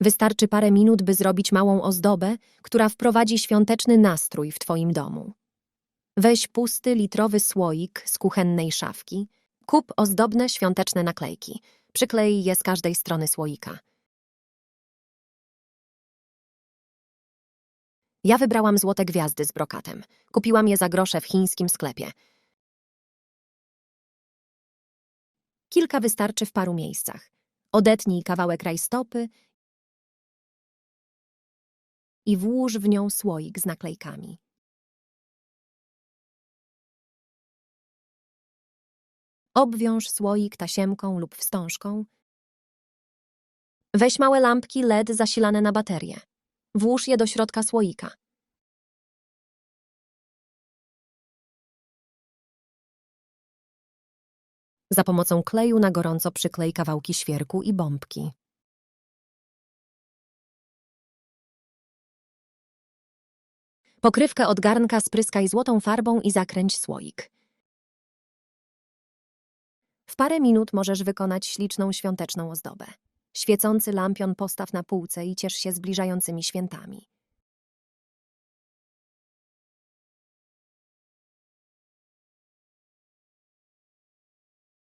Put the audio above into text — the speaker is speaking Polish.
Wystarczy parę minut, by zrobić małą ozdobę, która wprowadzi świąteczny nastrój w Twoim domu. Weź pusty litrowy słoik z kuchennej szafki, kup ozdobne świąteczne naklejki. Przyklej je z każdej strony słoika. Ja wybrałam złote gwiazdy z brokatem. Kupiłam je za grosze w chińskim sklepie. Kilka wystarczy w paru miejscach. Odetnij kawałek rajstopy i włóż w nią słoik z naklejkami. Obwiąż słoik tasiemką lub wstążką. Weź małe lampki LED zasilane na baterię. Włóż je do środka słoika. Za pomocą kleju na gorąco przyklej kawałki świerku i bombki. Pokrywkę od garnka spryskaj złotą farbą i zakręć słoik. W parę minut możesz wykonać śliczną świąteczną ozdobę. Świecący lampion postaw na półce i ciesz się zbliżającymi świętami.